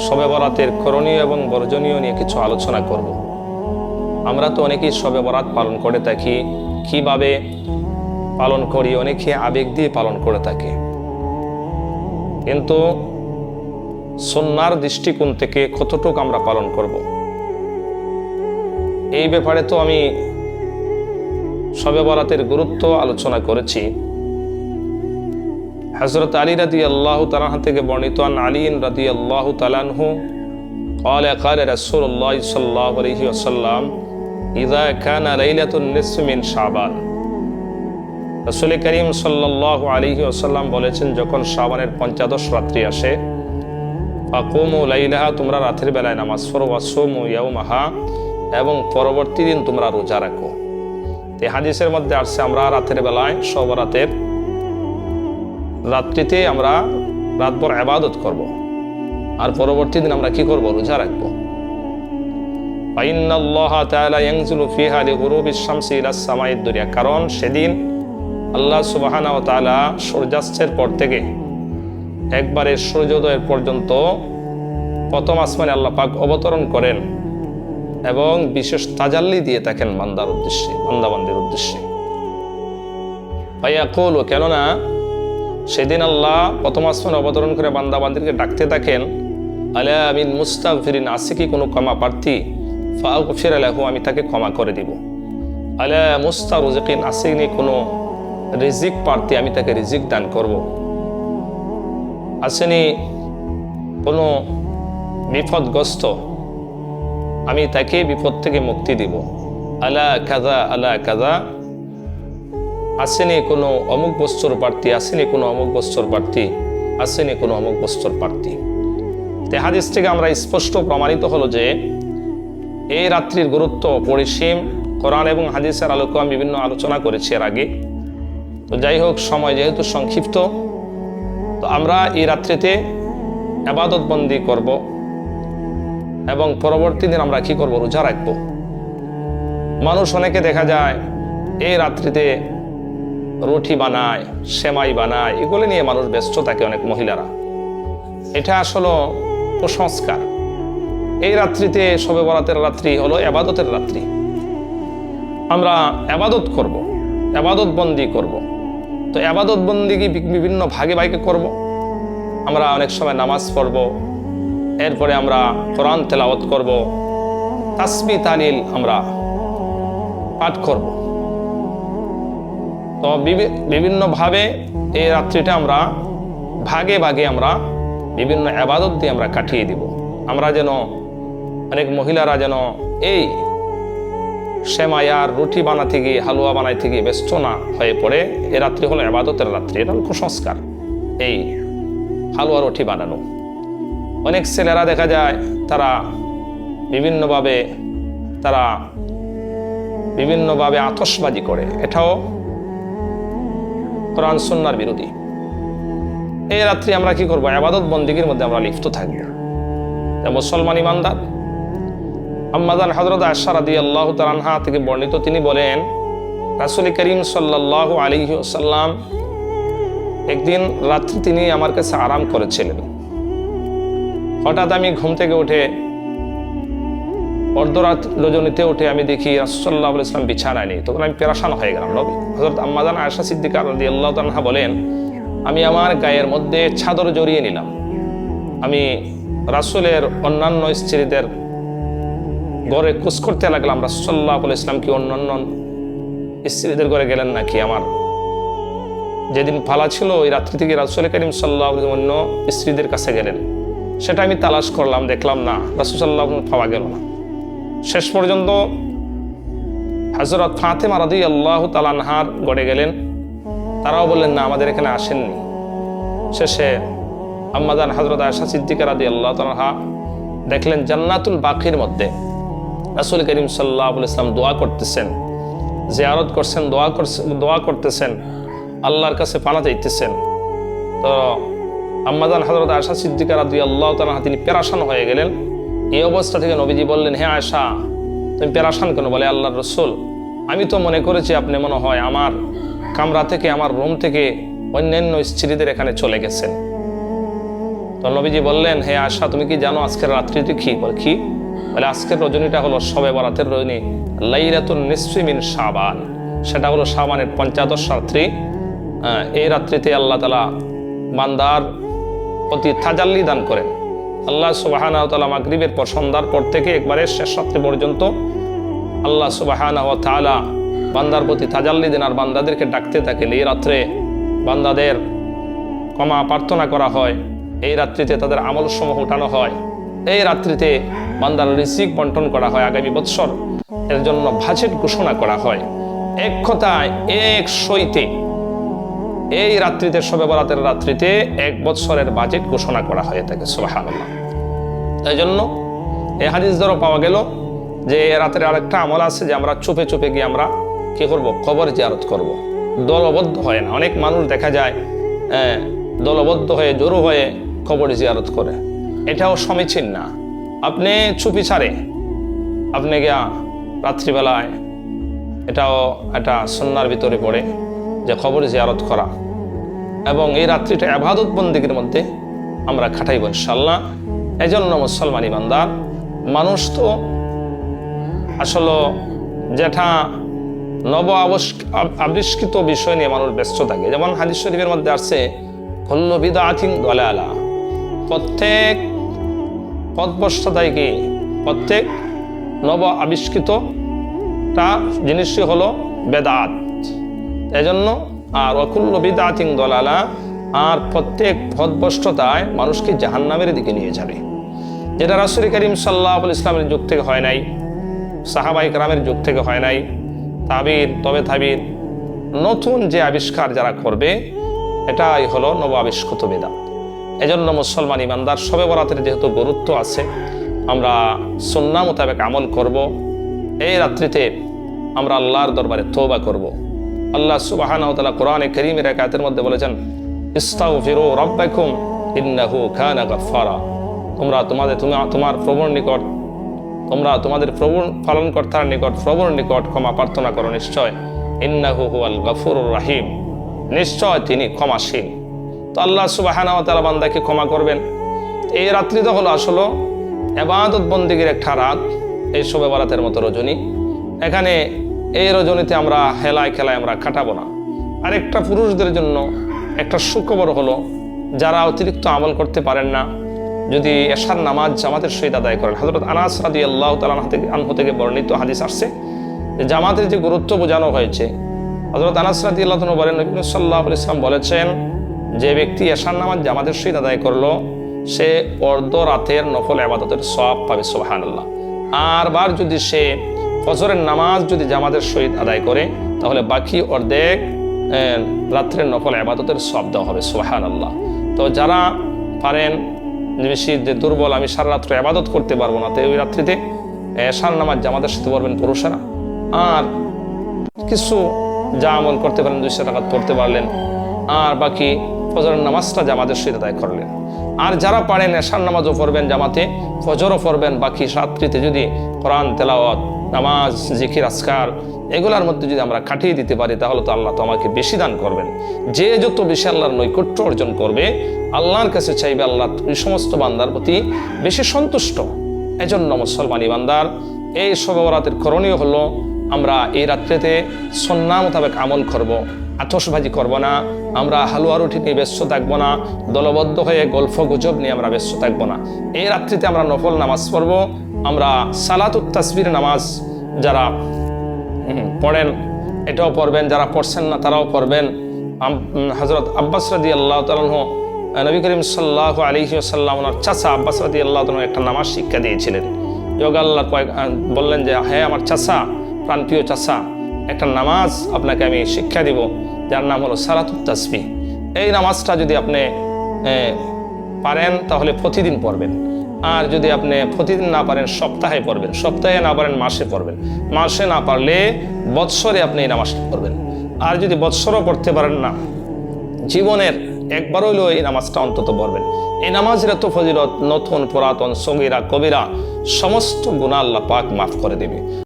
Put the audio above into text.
শবে বরাতের করণীয় এবং বর্জনীয় নিয়ে কিছু আলোচনা করব। আমরা তো অনেকেই শবে বরাত পালন করে থাকি, কীভাবে পালন করি, অনেকে আবেগ দিয়ে পালন করে থাকে। কিন্তু সন্ন্যার দৃষ্টিকোণ থেকে কতটুকু আমরা পালন করব? এই ব্যাপারে তো আমি শবে বরাতের গুরুত্ব আলোচনা করেছি। হজরত আলী রাদি আল্লাহ তালাহ থেকে বর্ণিত আন আলীন রাদি আল্লাহ তালানহু قال قال رسول الله صلى الله عليه وسلم إذا كان ليلة النصف من شعبان রসুল করিম সাল্লাহ আলিহি আসাল্লাম বলেছেন যখন শ্রাবণের পঞ্চাদশ রাত্রি আসে ফাকুমু লাইলাহা তোমরা রাতের বেলায় নামাজ পড়ো ওয়াসুমু ইয়াউমাহা এবং পরবর্তী দিন তোমরা রোজা রাখো এই হাদিসের মধ্যে আসছে আমরা রাতের বেলায় সবরাতের রাত্রিতে আমরা রাতভর আবাদত করব। আর পরবর্তী দিন আমরা কি করব? রোজা রাখব। কারণ সেদিন আল্লাহ সুবাহানা ও তালা সূর্যাস্তের পর থেকে একবারে সূর্যোদয়ের পর্যন্ত প্রথম আসমানে আল্লাহ পাক অবতরণ করেন এবং বিশেষ তাজাল্লি দিয়ে থাকেন বান্দার উদ্দেশ্যে, বান্দাবান্দির উদ্দেশ্যে। ভাইয়া কৌল কেননা সেদিন আল্লাহ প্রথম আসমানে অবতরণ করে বান্দাবান্দিরকে ডাকতে থাকেন, আলা আমিন মুস্তাক ফিরিন আছে কি কোনো ক্ষমা প্রার্থী? ফাউ ফির আলাহু আমি তাকে ক্ষমা করে দিব। আলা মুস্তা রুজিকিন আসেনি কোনো রিজিক প্রার্থী? আমি তাকে রিজিক দান করব। আসেনি কোনো বিপদগ্রস্ত? আমি তাকে বিপদ থেকে মুক্তি দিব। আলা কাজা আলা কাজা আসেনি কোনো অমুক বস্তুর প্রার্থী আসেনি কোনো অমুক বস্তুর প্রার্থী আসেনি কোনো অমুক বস্তুর প্রার্থী তে হাদিস থেকে আমরা স্পষ্ট প্রমাণিত হলো যে, এই রাত্রির গুরুত্ব পরিসীম, কোরআন এবং হাদিসের আলোকে আমি বিভিন্ন আলোচনা করেছি এর আগে। তো যাই হোক, সময় যেহেতু সংক্ষিপ্ত, তো আমরা এই রাত্রিতে আবাদতবন্দি করব এবং পরবর্তী দিন আমরা কি করব? রোজা রাখব। মানুষ অনেকে দেখা যায়, এই রাত্রিতে রুটি বানায়, সেমাই বানায়, এগুলো নিয়ে মানুষ ব্যস্ত থাকে অনেক মহিলারা। এটা আসলে কুসংস্কার। এই রাত্রিতে সবে বরাতের রাত্রি হলো আবাদতের রাত্রি। আমরা আবাদত করব আবাদত বন্দি করব। তো আবাদত বন্দি বিভিন্ন ভাগে ভাগে করব? আমরা অনেক সময় নামাজ পড়ব, এরপরে আমরা কোরআন তেলাওয়াত করব তাসমি তালিল আমরা পাঠ করব। তো বিভিন্নভাবে এই রাত্রিটা আমরা ভাগে ভাগে আমরা বিভিন্ন আবাদত দিয়ে আমরা কাটিয়ে দিব। আমরা যেন অনেক মহিলারা যেন এই সেমায়ার রুটি বানাতে গিয়ে, হালুয়া বানাইতে গিয়ে ব্যস্ত না হয়ে পড়ে। এ রাত্রি হলো আবাদতের রাত্রি, এটা হলো কুসংস্কার। এই হালুয়া রুটি বানানো। অনেক ছেলেরা দেখা যায় তারা বিভিন্নভাবে তারা বিভিন্নভাবে আতসবাজি করে। এটাও কোরআন সন্ন্যার বিরোধী। এই রাত্রি আমরা কি করব? আবাদত বন্দিগির মধ্যে আমরা লিপ্ত থাকব মুসলমান ইমানদার। আম্মাদান হজরত আশা রাদি আল্লাহ তালানহা থেকে বর্ণিত, তিনি বলেন, রাসুল করিম সাল্লাহ আলী সাল্লাম একদিন রাত্রি তিনি আমার কাছে আরাম করেছিলেন। হঠাৎ আমি ঘুম থেকে উঠে অর্ধরাত রজনীতে উঠে আমি দেখি রাসুল্লাহ ইসলাম বিছানায় নেই। তখন আমি পেরাসান হয়ে গেলাম নবী। হজরত আম্মাদান আয়সা সিদ্দিকা আল্লাহ তালহা বলেন, আমি আমার গায়ের মধ্যে ছাদর জড়িয়ে নিলাম। আমি রাসুলের অন্যান্য স্ত্রীদের ঘরে কুস করতে লাগলাম রাসুল্লাহ ইসলাম কি অন্যান্য স্ত্রীদের ঘরে গেলেন নাকি আমার? যেদিন ফালা ছিল, ওই রাত্রি থেকে রাসুল করিম সাল্লাহ অন্য স্ত্রীদের কাছে গেলেন। সেটা আমি তালাশ করলাম, দেখলাম না রাসুসাল্লাহ পাওয়া গেল না। শেষ পর্যন্ত হজরত ফাতেমা রাদি আল্লাহ তালানহার গড়ে গেলেন। তারাও বললেন, না, আমাদের এখানে আসেননি। শেষে আম্মাদান হজরত আয়সা সিদ্দিকা রাদি আল্লাহ তালহা দেখলেন, জান্নাতুল বাকির মধ্যে রাসুল করিম সাল্লাহ ইসলাম দোয়া করতেছেন, জিয়ারত করছেন, দোয়া করছেন দোয়া করতেছেন, আল্লাহর কাছে পানা চাইতেছেন। তো আম্মাদান হজরত আয়সা সিদ্দিকা রাদি আল্লাহ তালহা তিনি পেরাসান হয়ে গেলেন। এই অবস্থা থেকে নবীজি বললেন হ্যাঁ আয়সা তুমি পেরাসান কেন? বলে, আল্লাহর রসুল, আমি তো মনে করেছি আপনি মনে হয় আমার কামরা থেকে, আমার রুম থেকে অন্যান্য স্ত্রীদের এখানে চলে গেছেন। তো নবীজি বললেন, হে আশা তুমি কি জানো আজকের রাত্রিটি কি? বলে কি? বলে, আজকের রজনীটা হলো সবে বরাতের রজনী, লাইলাতুন নিসফিমিন সাবান সেটা হলো সাবানের পঞ্চাদশ রাত্রি। এই রাত্রিতে আল্লাহ তালা বান্দার প্রতি তাজাল্লি দান করেন। আল্লাহ সুবাহানা তালা মাগরিবের পর, সন্ধ্যার পর থেকে একবারে শেষ রাত্রি পর্যন্ত আল্লাহ সুবাহানা ও তালা বান্দার প্রতি তাজাল্লি দিন আর বান্দাদেরকে ডাকতে থাকেন এই রাত্রে বান্দাদের ক্ষমা প্রার্থনা করা হয়, এই রাত্রিতে তাদের আমল সমূহ উঠানো হয়, এই রাত্রিতে বান্দার রিসিক বন্টন করা হয়, আগামী বৎসর এর জন্য বাজেট ঘোষণা করা হয়। এক কথায় এক সইতে এই রাত্রিতে সবে বরাতের রাত্রিতে এক বৎসরের বাজেট ঘোষণা করা হয়ে থাকে সুবাহান্লাহ তাই জন্য এ হাদিস দ্বারা পাওয়া গেল যে রাতের আরেকটা আমল আছে যে আমরা চুপে চুপে গিয়ে আমরা কি করব? কবর জিয়ারত করব। দলবদ্ধ হয় না। অনেক মানুষ দেখা যায় আহ, দলবদ্ধ হয়ে জড়ো হয়ে কবর জিয়ারত করে। এটাও সমীচীন না। আপনি চুপি ছাড়ে আপনি গিয়া রাত্রিবেলায় এটাও একটা সন্ন্যার ভিতরে পড়ে। যে খবর জিয়ারত করা। এবং এই রাত্রিটা আবাদত বন্দীগীর মধ্যে আমরা খাটাইব ইনশাল্লাহ এই জন্য মুসলমান ইমানদার, মানুষ তো আসলে যেটা নব আবিষ্কৃত বিষয় নিয়ে মানুষ ব্যস্ত থাকে। যেমন হাদিস শরীফের মধ্যে আসছে হল্ল বিদাথিং দলালা প্রত্যেক পদবস্তায় কি? প্রত্যেক নব আবিষ্কৃতটা জিনিসটি হলো বেদাত। এজন্য আর অকুল্ল বিদাতিং দলালা আর প্রত্যেক পদভ্রষ্টতায় মানুষকে জাহান্নামের দিকে নিয়ে যাবে। যেটা রাসুল করিম সাল্লাহ ইসলামের যুগ থেকে হয় নাই, সাহাবাই গ্রামের যুগ থেকে হয় নাই, তাবির, তবে তাবির, নতুন যে আবিষ্কার যারা করবে, এটাই হলো নব আবিষ্কৃত বেদা এজন্য মুসলমান ইমানদার সবে বরাতের যেহেতু গুরুত্ব আছে, আমরা সন্না মোতাবেক আমল করব, এই রাত্রিতে আমরা আল্লাহর দরবারে তোবা করব। আল্লাহ সুবাহান তালা কোরআনে করিমের এক আয়াতের মধ্যে বলেছেন ইস্তাউ ফিরো রব্বাকুম, ইন্নাহু খানা গাফারা তোমরা তোমাদের, তুমি, তোমার প্রবণ নিকট, তোমরা তোমাদের প্রবণ পালনকর্তার নিকট প্রবণ নিকট ক্ষমা প্রার্থনা করো নিশ্চয়। ইন্নাহু হুয়াল গফুরুর রাহিম। নিশ্চয় তিনি ক্ষমাশীল। তো আল্লাহ সুবাহানা তালা বান্দাকে ক্ষমা করবেন। এই রাত্রিতে হলো আসলে এবাদত বন্দিগির একটা রাত, এই শোবে বারাতের মতো রজনী। এখানে এই রজনীতে আমরা হেলায় খেলায় আমরা কাটাবো না। আরেকটা পুরুষদের জন্য একটা সুখবর হলো, যারা অতিরিক্ত আমল করতে পারেন না, যদি এশার নামাজ জামাতের সহিত আদায় করেন। হজরত আনাস রাদি আল্লাহ তালাহ থেকে আনহু থেকে বর্ণিত হাদিস আসছে জামাতের যে গুরুত্ব বোঝানো হয়েছে হজরত আনাস রাদি আল্লাহ বলেন, নবী সাল্লাহ ইসলাম বলেছেন, যে ব্যক্তি এশার নামাজ জামাতের সহিত আদায় করল, সে অর্ধ রাতের নফল আবাদতের সব পাবে সোহান আল্লাহ আর বার যদি সে ফজরের নামাজ যদি জামাতের সহিত আদায় করে, তাহলে বাকি অর্ধেক রাত্রের নফল আবাদতের দেওয়া হবে সোহান আল্লাহ তো যারা পারেন বেশি যে দুর্বল, আমি সারা রাত্রে আবাদত করতে পারব না, তো ওই রাত্রিতে সার নামাজ জামাতের সাথে পারবেন পুরুষেরা। আর কিছু যা আমল করতে পারেন দুইশো টাকা পড়তে পারলেন, আর বাকি ফজরের নামাজটা জামাতের সহিত আদায় করলেন। আর যারা পারেন, এশার নামাজও পড়বেন জামাতে, ফজরও পড়বেন, বাকি রাত্রিতে যদি কোরআন, তেলাওয়াত নামাজ, জিকির আসকার এগুলার মধ্যে যদি আমরা কাটিয়ে দিতে পারি, তাহলে তো আল্লাহ তো আমাকে বেশি দান করবেন। যে যত বেশি আল্লাহর নৈকট্য অর্জন করবে, আল্লাহর কাছে চাইবে আল্লাহ ওই সমস্ত বান্দার প্রতি বেশি সন্তুষ্ট। এজন্য মুসলমান ইমানদার, এই সবরাতের করণীয় হলো, আমরা এই রাত্রেতে সন্না মোতাবেক আমল করব আতসবাজি করব না, আমরা হালুয়া রুটি নিয়ে ব্যস্ত থাকব না, দলবদ্ধ হয়ে গল্প গুজব নিয়ে আমরা ব্যস্ত থাকব না। এই রাত্রিতে আমরা নফল নামাজ পড়ব আমরা সালাতুত তাসবির নামাজ যারা পড়েন, এটাও পড়বেন, যারা পড়ছেন না তারাও পড়বেন। হজরত আব্বাস রাদি আল্লাহ তালহ নবী করিম সাল্লাহ আলহি আসাল্লাম ওনার চাচা আব্বাস রাদি আল্লাহ তালন একটা নামাজ শিক্ষা দিয়েছিলেন। যোগ আল্লাহ কয়েক বললেন যে হ্যাঁ আমার চাচা প্রান্তীয় চাচা, একটা নামাজ আপনাকে আমি শিক্ষা দিব, যার নাম হলো সালাতুত তাসবি এই নামাজটা যদি আপনি পারেন, তাহলে প্রতিদিন পড়বেন। আর যদি আপনি প্রতিদিন না পারেন, সপ্তাহে পড়বেন, সপ্তাহে না পারেন, মাসে পড়বেন। মাসে না পারলে বৎসরে আপনি এই নামাজটা পড়বেন। আর যদি বৎসরও পড়তে পারেন না, জীবনের একবার হইলেও এই নামাজটা অন্তত পড়বেন। এই নামাজের এত ফজিলত, নতুন পুরাতন সঙ্গীরা কবিরা, সমস্ত গুণা পাক মাফ করে দেবে।